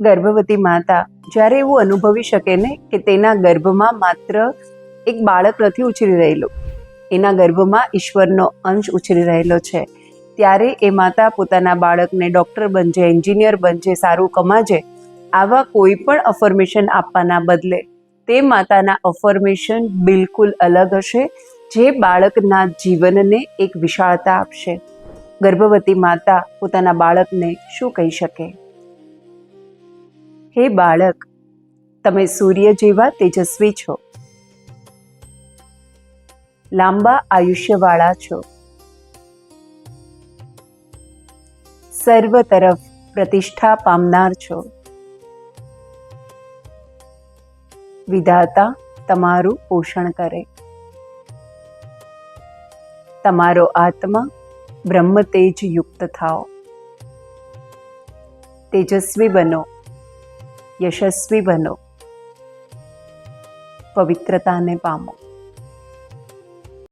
ગર્ભવતી માતા જ્યારે એવું અનુભવી શકે ને કે તેના ગર્ભમાં માત્ર એક બાળક નથી ઉછરી રહેલું, એના ગર્ભમાં ઈશ્વરનો અંશ ઉછરી રહેલો છે, ત્યારે એ માતા પોતાના બાળકને ડૉક્ટર બનજે, એન્જિનિયર બનજે, સારું કમાજે, આવા કોઈ પણ અફર્મેશન આપવાના બદલે તે માતાના અફર્મેશન બિલકુલ અલગ હશે, જે બાળકના જીવનને એક વિશાળતા આપશે. ગર્ભવતી માતા પોતાના બાળકને શું કહી શકે? હે બાળક, તમે સૂર્ય જેવા તેજસ્વી છો. લાંબા આયુષ્યવાળા છો. સર્વ તરફ પ્રતિષ્ઠા પામનાર છો. વિધાતા તમારું પોષણ કરે. તમારો આત્મા બ્રહ્મ તેજ યુક્ત થાઓ. તેજસ્વી બનો. યશસ્વી બનો. પવિત્રતાને પામો.